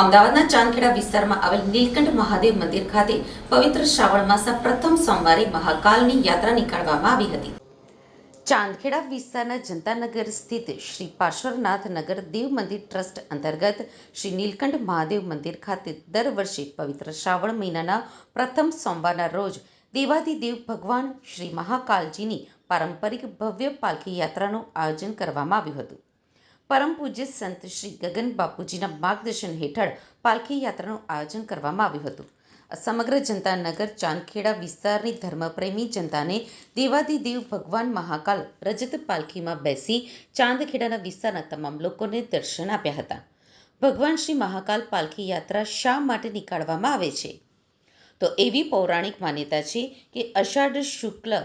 અમદાવાદના ચાંદખેડા વિસ્તારમાં આવેલ નીલકંઠ મહાદેવ મંદિર ખાતે પવિત્ર શ્રાવણ માસના પ્રથમ સોમવારે મહાકાલની યાત્રા નીકાળવામાં આવી હતી. ચાંદખેડા વિસ્તારના જનતાનગર સ્થિત શ્રી પાર્શ્વનાથ નગર દેવ મંદિર ટ્રસ્ટ અંતર્ગત શ્રી નીલકંઠ મહાદેવ મંદિર ખાતે દર વર્ષે પવિત્ર શ્રાવણ મહિનાના પ્રથમ સોમવારના રોજ દેવાધિદેવ ભગવાન શ્રી મહાકાલજીની પારંપરિક ભવ્ય પાલખી યાત્રાનું આયોજન કરવામાં આવ્યું હતું. પરમ પૂજ્ય સંત શ્રી ગગન બાપુજીના માર્ગદર્શન હેઠળ પાલખી યાત્રાનું આયોજન કરવામાં આવ્યું હતું. સમગ્ર જનતા નગર, ચાંદખેડા વિસ્તારની ધર્મપ્રેમી જનતાને દેવાદિદેવ ભગવાન મહાકાલ રજત પાલખીમાં બેસી ચાંદખેડાના વિસ્તારના તમામ લોકોને દર્શન આપ્યા હતા. ભગવાન શ્રી મહાકાલ પાલખી યાત્રા શા માટે નીકાળવામાં આવે છે? તો એવી પૌરાણિક માન્યતા છે કે અષાઢ શુક્લ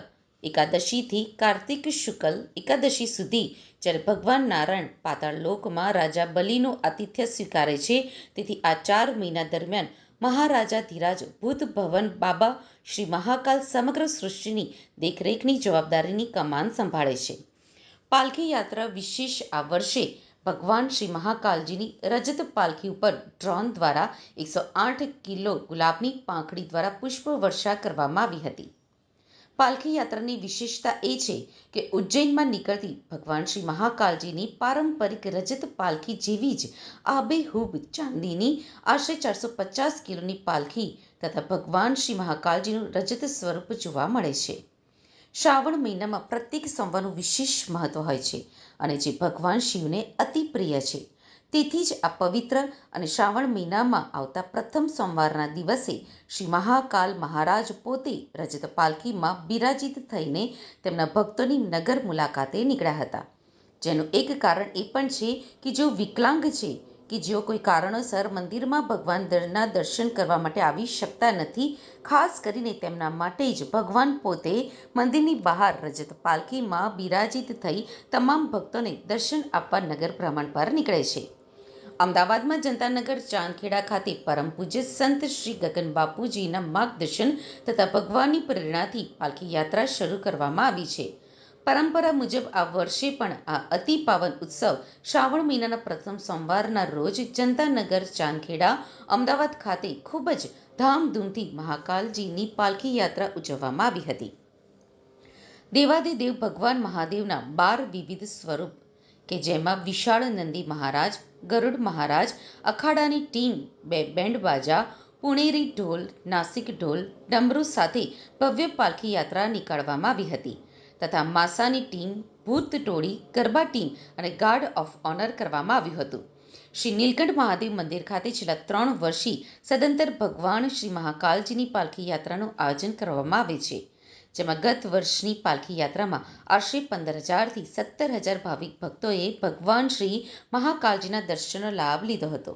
એકાદશીથી કાર્તિક શુક્લ એકાદશી સુધી જ્યારે ભગવાન નારાયણ પાતાળ લોકમાં રાજા બલિનું આતિથ્ય સ્વીકારે છે, તેથી આ ચાર મહિના દરમિયાન મહારાજા ધીરાજ ભૂત ભવન બાબા શ્રી મહાકાલ સમગ્ર સૃષ્ટિની દેખરેખની જવાબદારીની કમાન સંભાળે છે. પાલખી યાત્રા વિશેષ આ વર્ષે ભગવાન શ્રી મહાકાલજીની રજત પાલખી ઉપર ડ્રોન દ્વારા એકસો આઠ કિલો ગુલાબની પાંખડી દ્વારા પુષ્પ વર્ષા કરવામાં આવી હતી. પાલખી યાત્રાની વિશેષતા એ છે કે ઉજ્જૈનમાં નીકળતી ભગવાન શ્રી મહાકાલજીની પારંપરિક રજત પાલખી જેવી જ આબેહૂબ ચાંદીની આશરે ચારસો પચાસ કિલોની પાલખી તથા ભગવાન શ્રી મહાકાલજીનું રજત સ્વરૂપ જોવા મળે છે. શ્રાવણ મહિનામાં પ્રત્યેક સોમવારનું વિશેષ મહત્વ હોય છે અને જે ભગવાન શિવને અતિ પ્રિય છે. તેથી જ આ પવિત્ર અને શ્રાવણ મહિનામાં આવતા પ્રથમ સોમવારના દિવસે શ્રી મહાકાલ મહારાજ પોતે રજત પાલખીમાં બિરાજિત થઈને તેમના ભક્તોની નગર મુલાકાતે નીકળ્યા હતા. જેનું એક કારણ એ પણ છે કે જેઓ વિકલાંગ છે, કે જેઓ કોઈ કારણોસર મંદિરમાં ભગવાનના દર્શન કરવા માટે આવી શકતા નથી, ખાસ કરીને તેમના માટે જ ભગવાન પોતે મંદિરની બહાર રજત પાલખીમાં બિરાજિત થઈ તમામ ભક્તોને દર્શન આપવા નગર ભ્રમણ પર નીકળે છે. અમદાવાદમાં જનતાનગર ચાંદખેડા ખાતે પરમ પૂજ્ય સંત શ્રી ગગન બાપુજીના માર્ગદર્શન તથા ભગવાનની પ્રેરણાથી પાલખી યાત્રા શરૂ કરવામાં આવી છે. પરંપરા મુજબ આ વર્ષે પણ આ અતિ પાવન ઉત્સવ શ્રાવણ મહિનાના પ્રથમ સોમવારના રોજ જનતાનગર ચાંદખેડા અમદાવાદ ખાતે ખૂબ જ ધામધૂમથી મહાકાલજીની પાલખી યાત્રા ઉજવવામાં આવી હતી. દેવાદિદેવ ભગવાન મહાદેવના બાર વિવિધ સ્વરૂપ કે જેમાં વિશાળ નંદી મહારાજ, ગરુડ મહારાજ, અખાડાની ટીમ, બે બેન્ડ બાજા, પુણેરી ઢોલ, નાસિક ઢોલ, ડમરૂ સાથે ભવ્ય પાલખી યાત્રા નીકાળવામાં આવી હતી તથા માસાની ટીમ, ભૂત ટોળી, ગરબા ટીમ અને ગાર્ડ ઓફ ઓનર કરવામાં આવ્યું હતું. શ્રી નીલકંઠ મહાદેવ મંદિર ખાતે છેલ્લા ત્રણ વર્ષથી સદંતર ભગવાન શ્રી મહાકાલજીની પાલખી યાત્રાનું આયોજન કરવામાં આવે છે. જેમાં ગત વર્ષની પાલખી યાત્રામાં આશરે પંદર હજારથી સત્તર હજાર ભાવિક ભક્તોએ ભગવાન શ્રી મહાકાલજીના દર્શનનો લાભ લીધો હતો.